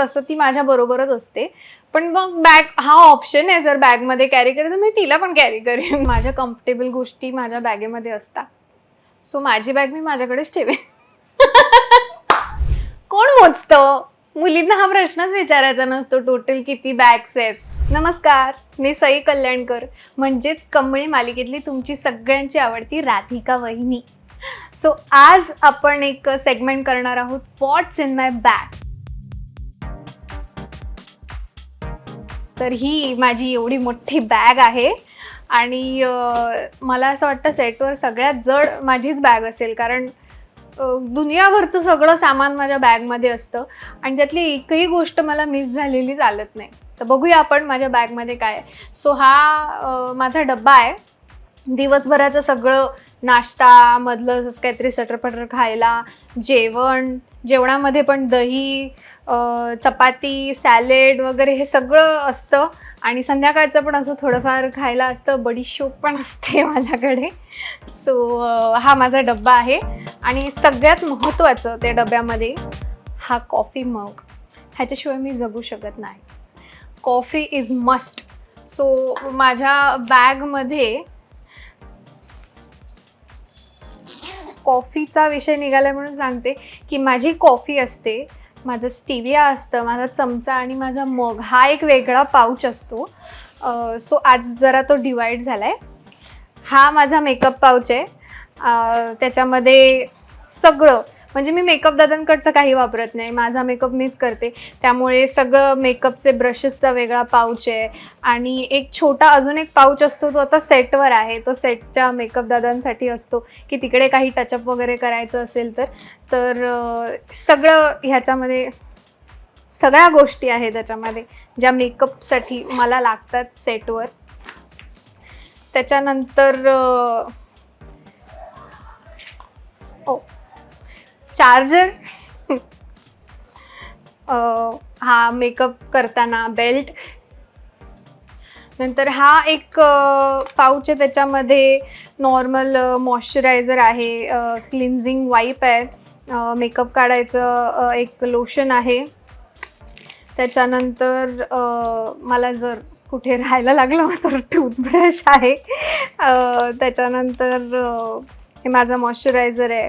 तसं ती माझ्या बरोबरच असते. पण मग बॅग हा ऑप्शन आहे जर बॅगमध्ये कॅरी करेल तर मी तिला पण कॅरी करेन. माझ्या कम्फर्टेबल गोष्टी माझ्या बॅगेमध्ये असतात. सो माझी बॅग मी माझ्याकडेच ठेवे कोण मोजतं? मुलींना हा प्रश्नच विचारायचा नसतो. टोटल किती बॅग्स आहेत? नमस्कार मी सई कल्याणकर. म्हणजेच कमळी मालिकेतली तुमची सगळ्यांची आवडती राधिका वहिनी. सो आज आपण एक सेगमेंट करणार आहोत. वॉट्स इन माय बॅग तर ही माझी एवढी मोठी बॅग आहे. आणि मला असं वाटतं सेटवर सगळ्यात जड माझीच बॅग असेल. कारण दुनियाभरचं सगळं सामान माझ्या बॅगमध्ये असतं. आणि त्यातली एकही गोष्ट मला मिस झालेली चालत नाही. तर बघूया आपण माझ्या बॅगमध्ये काय आहे. सो हा माझा डब्बा आहे. दिवसभराचं सगळं नाश्ता मधलं जसं काहीतरी सटरपटर खायला जेवण जेवणामध्ये पण दही चपाती सॅलेड वगैरे हे सगळं असतं. आणि संध्याकाळचं पण असं थोडंफार खायला असतं. बडीशोप पण असते माझ्याकडे. सो हा माझा डब्बा आहे. आणि सगळ्यात महत्त्वाचं त्या डब्यामध्ये हा कॉफी मग ह्याच्याशिवाय मी जगू शकत नाही. कॉफी इज मस्ट सो माझ्या बॅगमध्ये कॉफीचा विषय निघाला म्हणून सांगते की माझी कॉफी असते माझं स्टिविया असतं माझा चमचा आणि माझा मग हा एक वेगळा पाऊच असतो. सो आज जरा तो डिवाईड झाला आहे हा माझा मेकअप पाऊच आहे. त्याच्यामध्ये सगळं म्हणजे मी मेकअप दादांकडचं काही वापरत नाही. माझा मेकअप मीच करते. त्यामुळे सगळं मेकअपचे ब्रशेसचा वेगळा पाऊच आहे. आणि एक छोटा अजून एक पाऊच असतो तो आता सेटवर आहे. तो सेटच्या मेकअप दादांसाठी असतो की तिकडे काही टचअप वगैरे करायचं असेल तर. तर सगळं ह्याच्यामध्ये सगळ्या गोष्टी आहेत त्याच्यामध्ये ज्या मेकअपसाठी मला लागतात सेटवर त्याच्यानंतर ओ चार्जर? हा मेकअप करताना बेल्ट. नंतर हा एक पाऊच आहे त्याच्यामध्ये नॉर्मल मॉइश्चरायझर आहे क्लिन्झिंग वाईप आहे मेकअप काढायचं एक लोशन आहे. त्याच्यानंतर मला जर कुठे राहायला लागलं तर टूथब्रश आहे. त्याच्यानंतर हे माझं मॉइश्चरायझर आहे.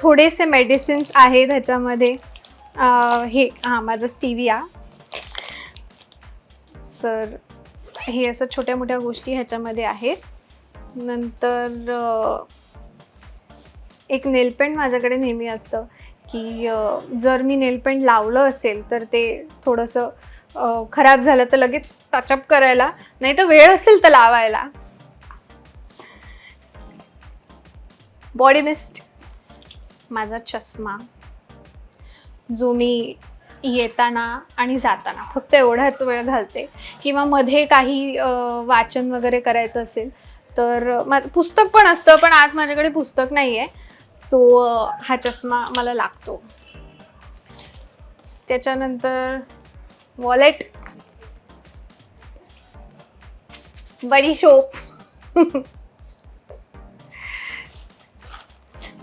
थोडेसे मेडिसिन्स आहेत ह्याच्यामध्ये. हे हां माझं स्टिविया. सर हे असं छोट्या मोठ्या गोष्टी ह्याच्यामध्ये आहेत. नंतर एक नेलपेंट माझ्याकडे नेहमी असतं की जर मी नेलपेंट लावलं असेल तर ते थोडंसं खराब झालं तर लगेच टचअप करायला नाही तर वेळ असेल तर लावायला. बॉडी मिस्ट माझा चष्मा जो मी येताना आणि जाताना फक्त एवढाच वेळ घालते. किंवा मध्ये काही वाचन वगैरे करायचं असेल तर मा पुस्तक पण असतं पण आज माझ्याकडे पुस्तक नाही आहे सो हा चष्मा मला लागतो. त्याच्यानंतर वॉलेट. बडीशोप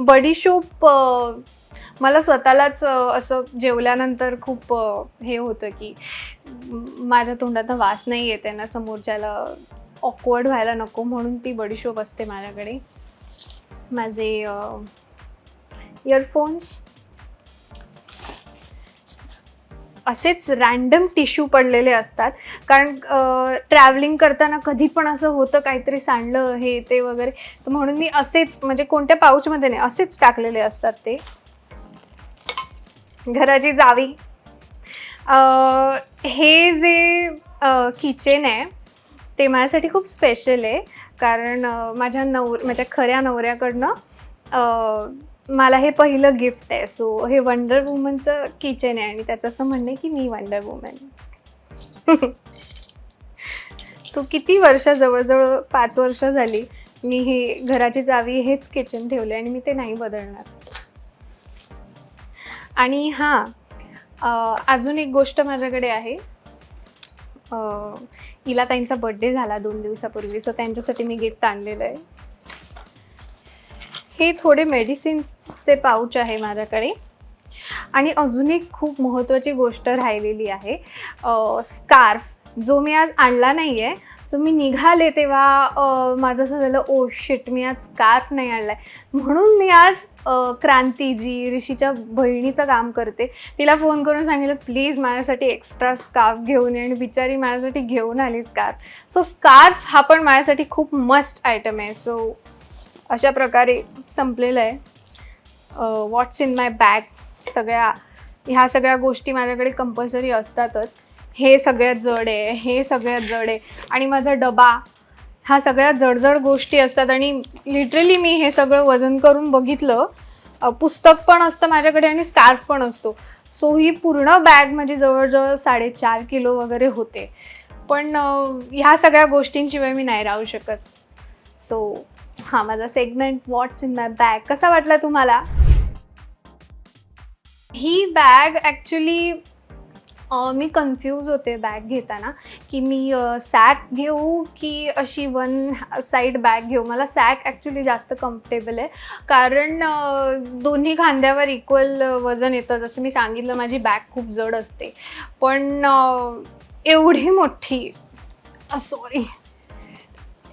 बडीशोप मला स्वतःलाच असं जेवल्यानंतर खूप हे होतं की माझ्या तोंडात वास नाही येते ना समोरच्याला. ऑकवर्ड व्हायला नको म्हणून ती बडीशोप असते माझ्याकडे. माझे इयरफोन्स असेच रॅन्डम टिश्यू पडलेले असतात. कारण ट्रॅव्हलिंग करताना कधी पण असं होतं काहीतरी सांडलं हे ते वगैरे. तर म्हणून मी असेच म्हणजे कोणत्या पाऊचमध्ये नाही असेच टाकलेले असतात ते. घराची जावी. हे जे किचन आहे ते माझ्यासाठी खूप स्पेशल आहे. कारण माझ्या नवर माझ्या खऱ्या नवऱ्याकडनं मला हे पहिलं गिफ्ट आहे. सो हे वंडर वुमनचं किचन आहे आणि त्याचं असं म्हणणं आहे की मी वंडर वुमन सो किती वर्ष जवळजवळ पाच वर्ष झाली मी हे घराची जावी हेच किचन ठेवले आणि मी ते नाही बदलणार. आणि हां अजून एक गोष्ट माझ्याकडे आहे. अं, हिला त्यांचा बड्डे झाला दोन दिवसापूर्वी सो त्यांच्यासाठी मी गिफ्ट आणलेलं आहे. हे थोडे मेडिसिन्सचे पाऊच आहे माझ्याकडे. आणि अजून एक खूप महत्त्वाची गोष्ट राहिलेली आहे स्कार्फ. जो मी आज आणला नाही आहे सो मी निघाले तेव्हा माझं असं झालं oh ओ शिट मी आज स्कार्फ नाही आणला आहे म्हणून मी आज क्रांती जी ऋषीच्या बहिणीचं काम करते. तिला फोन करून सांगितलं प्लीज माझ्यासाठी एक्स्ट्रा स्कार्फ घेऊन ये आणि बिचारी माझ्यासाठी घेऊन आली स्कार्फ सो स्कार्फ हा पण माझ्यासाठी खूप मस्ट आयटम आहे. सो अशा प्रकारे संपलेलं आहे. वॉट्स इन माय बॅग सगळ्या ह्या सगळ्या गोष्टी माझ्याकडे कंपल्सरी असतातच. हे सगळ्यात जड आहे हे सगळ्यात जड आहे. आणि माझा डबा ह्या सगळ्या जडजड गोष्टी असतात. आणि लिटरली मी हे सगळं वजन करून बघितलं पुस्तक पण असतं माझ्याकडे आणि स्कार्फ पण असतो. सो ही पूर्ण बॅग माझी जवळजवळ साडेचार किलो वगैरे होते. पण ह्या सगळ्या गोष्टींशिवाय मी नाही राहू शकत. सो हा माझा segment what's in my bag कसा वाटला तुम्हाला? ही बॅग ॲक्च्युली मी कन्फ्यूज होते बॅग घेताना की मी सॅक घेऊ की अशी वन साईड बॅग घेऊ? मला सॅक ॲक्च्युली जास्त कम्फर्टेबल आहे. कारण दोन्ही खांद्यावर इक्वल वजन येतं. जसं मी सांगितलं माझी बॅग खूप जड असते. पण एवढी मोठी सॉरी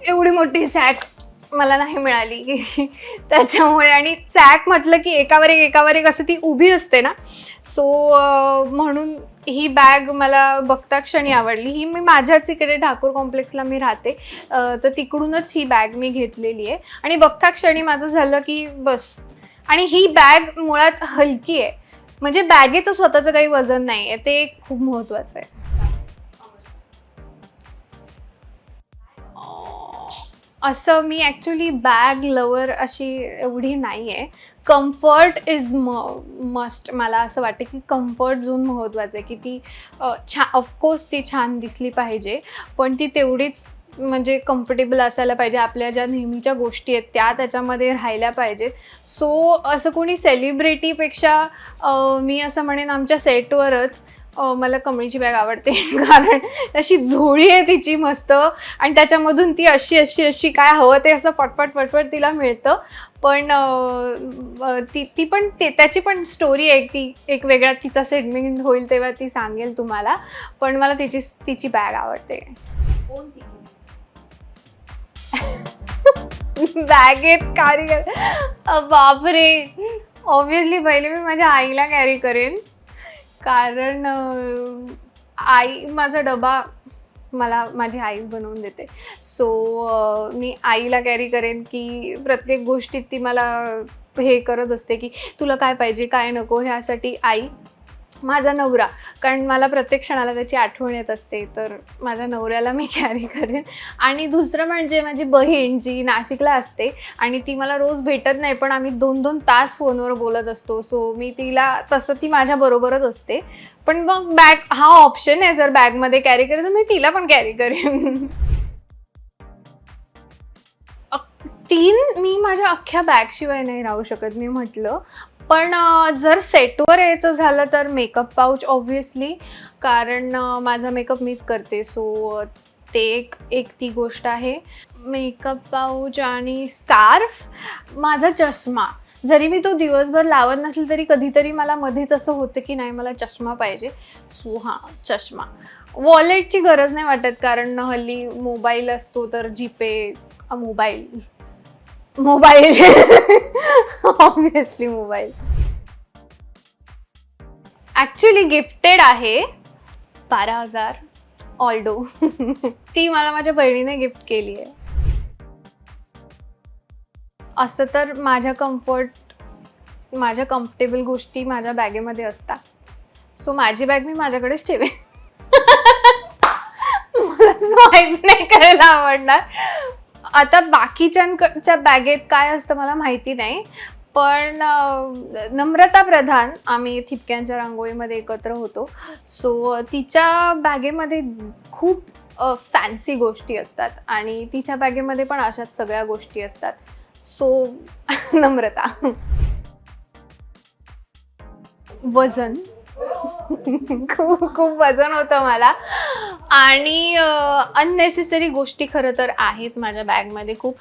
एवढी मोठी सॅक मला नाही मिळाली. त्याच्यामुळे आणि सॅक म्हटलं की एकावर एक एकावर एक असं ती उभी असते ना. सो म्हणून ही बॅग मला बघता क्षणी आवडली. ही मी माझ्याच इकडे ठाकूर कॉम्प्लेक्सला मी राहते. तर तिकडूनच ही बॅग मी घेतलेली आहे. आणि बघता क्षणी माझं झालं की बस. आणि ही बॅग मुळात हलकी आहे. म्हणजे बॅगेचं स्वतःचं काही वजन नाही आहे ते खूप महत्त्वाचं आहे. असं मी ॲक्च्युली बॅग लवर अशी एवढी नाही आहे कम्फर्ट इज म मस्ट मला असं वाटतं की कम्फर्ट झोन महत्त्वाचं आहे की ती छा ऑफकोर्स ती छान दिसली पाहिजे पण ती तेवढीच म्हणजे कम्फर्टेबल असायला पाहिजे. आपल्या ज्या नेहमीच्या गोष्टी आहेत त्या त्याच्यामध्ये राहिल्या पाहिजेत. सो असं कोणी सेलिब्रिटीपेक्षा मी असं म्हणेन आमच्या सेटवरच अ, मला कमळीची बॅग आवडते. कारण अशी झोळी आहे तिची मस्त. आणि त्याच्यामधून ती अशी अशी अशी काय हवं ते असं फटफट फटफट तिला मिळतं. पण अ, अ, ती ती पण ते त्याची पण स्टोरी आहे. ती एक वेगळा तिचा सेगमेंट होईल तेव्हा ती सांगेल तुम्हाला. पण मला तिची तिची बॅग आवडते. बॅगेत कॅरी बापरे. ऑब्विसली पहिले मी माझ्या आईला कॅरी करेन. कारण आई माझा डबा मला माझी आई बनवून देते. सो मी आईला कॅरी करेन की प्रत्येक गोष्टीत ती मला हे करत असते की तुला काय पाहिजे काय नको ह्यासाठी आई माझा नवरा. कारण मला प्रत्येक क्षणाला त्याची आठवण येत असते तर माझ्या नवऱ्याला मी कॅरी करेन. आणि दुसरं म्हणजे माझी बहीण जी नाशिकला असते आणि ती मला रोज भेटत नाही पण आम्ही दोन दोन तास फोनवर बोलत असतो. सो मी तिला तसं ती माझ्याबरोबरच असते. पण मग बॅग हा ऑप्शन आहे जर बॅगमध्ये कॅरी करायचं मी तिला पण कॅरी करेन. तीन मी माझ्या अख्ख्या बॅगशिवाय नाही राहू शकत मी म्हटलं. पण जर सेटवर यायचं झालं तर मेकअप पाऊच ऑब्व्हियसली कारण माझा मेकअप मीच करते. सो ते एक एक ती गोष्ट आहे. मेकअप पाऊच आणि स्कार्फ माझा चष्मा. जरी मी तो दिवसभर लावत नसेल तरी कधीतरी मला मध्येच असं होतं की नाही मला चष्मा पाहिजे. सो हां चष्मा. वॉलेटची गरज नाही वाटत कारण हल्ली मोबाईल असतो तर GPay mobile. Mobile. Obviously mobile. Actually gifted आहे बारा हजार ऑल्डो ती मला माझ्या बहिणीने गिफ्ट केली आहे. असं तर माझ्या कम्फर्ट माझ्या कम्फर्टेबल गोष्टी माझ्या बॅगेमध्ये असतात. सो माझी बॅग मी माझ्याकडेच ठेवेन. मला स्वाईप नाही करायला आवडणार. आता बाकीच्यांकडच्या बॅगेत काय असतं मला माहिती नाही पण नम्रता प्रधान आम्ही ठिपक्यांच्या रांगोळीमध्ये एकत्र होतो. सो तिच्या बॅगेमध्ये खूप फॅन्सी गोष्टी असतात आणि तिच्या बॅगेमध्ये पण अशाच सगळ्या गोष्टी असतात. सो नम्रता. वजन. खूप खूप वजन होतं मला. आणि अननेसेसरी गोष्टी खरं तर आहेत माझ्या बॅगमध्ये खूप.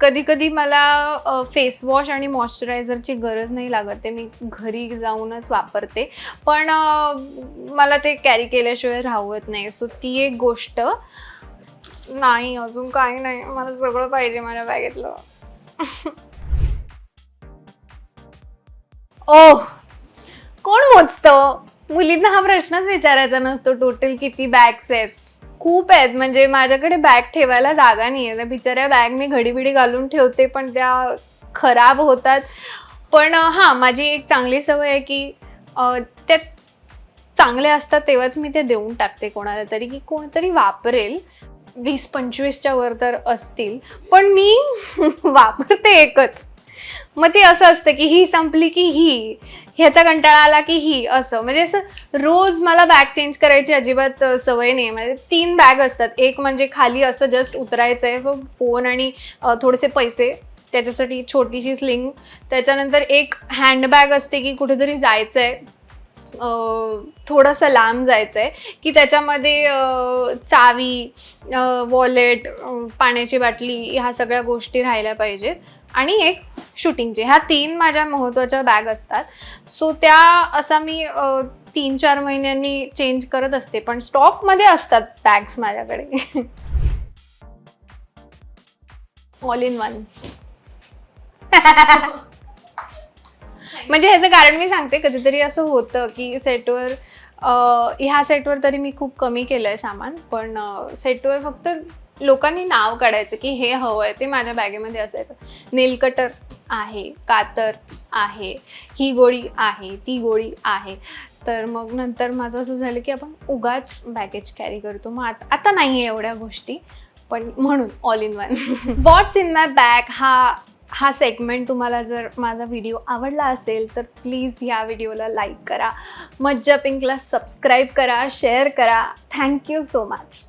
कधी कधी मला फेस वॉश आणि मॉइश्चरायझरची गरज नाही लागत ते मी घरी जाऊनच वापरते. पण मला ते कॅरी केल्याशिवाय राहत नाही. सो ती एक गोष्ट. नाही अजून काही नाही. मला सगळं पाहिजे माझ्या बॅगेतलं. ओ कोण मोजतं? मुलींना हा प्रश्नच विचारायचा नसतो टोटल किती बॅग्स आहेत. खूप आहेत म्हणजे माझ्याकडे बॅग ठेवायला जागा नाही आहे त्या बिचाऱ्या बॅग मी घडीबिडी घालून ठेवते पण त्या खराब होतात. पण हां माझी एक चांगली सवय आहे की अं, त्या असतात तेव्हाच मी ते देऊन टाकते कोणाला तरी की कोणतरी वापरेल. वीस पंचवीसच्या वर तर असतील. पण मी वापरते एकच. मग ते असं असतं की ही संपली की ही ह्याचा कंटाळा आला की ही असं. म्हणजे असं रोज मला बॅग चेंज करायची अजिबात सवय नाही. म्हणजे तीन बॅग असतात. एक म्हणजे खाली असं जस्ट उतरायचं आहे फोन आणि थोडेसे पैसे. त्याच्यासाठी छोटीशी स्लिंग त्याच्यानंतर एक हँडबॅग असते की कुठेतरी जायचं आहे थोडंसं लांब जायचं आहे की त्याच्यामध्ये चावी वॉलेट पाण्याची बाटली ह्या सगळ्या गोष्टी राहायला पाहिजेत. आणि एक शूटिंगचे ह्या तीन माझ्या महत्त्वाच्या बॅग असतात. सो त्या असा मी तीन चार महिन्यांनी चेंज करत असते. पण स्टॉकमध्ये असतात बॅग्स माझ्याकडे. ऑल इन वन म्हणजे ह्याचं कारण मी सांगते कधीतरी असं होतं की सेटवर ह्या सेटवर तरी मी खूप कमी केलं आहे सामान पण सेटवर फक्त लोकांनी नाव काढायचं की हे हवं आहे ते माझ्या बॅगेमध्ये असायचं. नेल कटर आहे कातर आहे ही गोळी आहे ती गोळी आहे. तर मग नंतर माझं असं झालं की आपण उगाच बॅगेज कॅरी करतो. मग आता आता नाही आहे एवढ्या गोष्टी पण म्हणून all in one what's in my bag हा हा सेगमेंट तुम्हाला जर माझा व्हिडिओ आवडला असेल तर प्लीज या व्हिडिओला लाईक करा. मज्जा पिंकला सबस्क्राईब करा शेअर करा. Thank you so much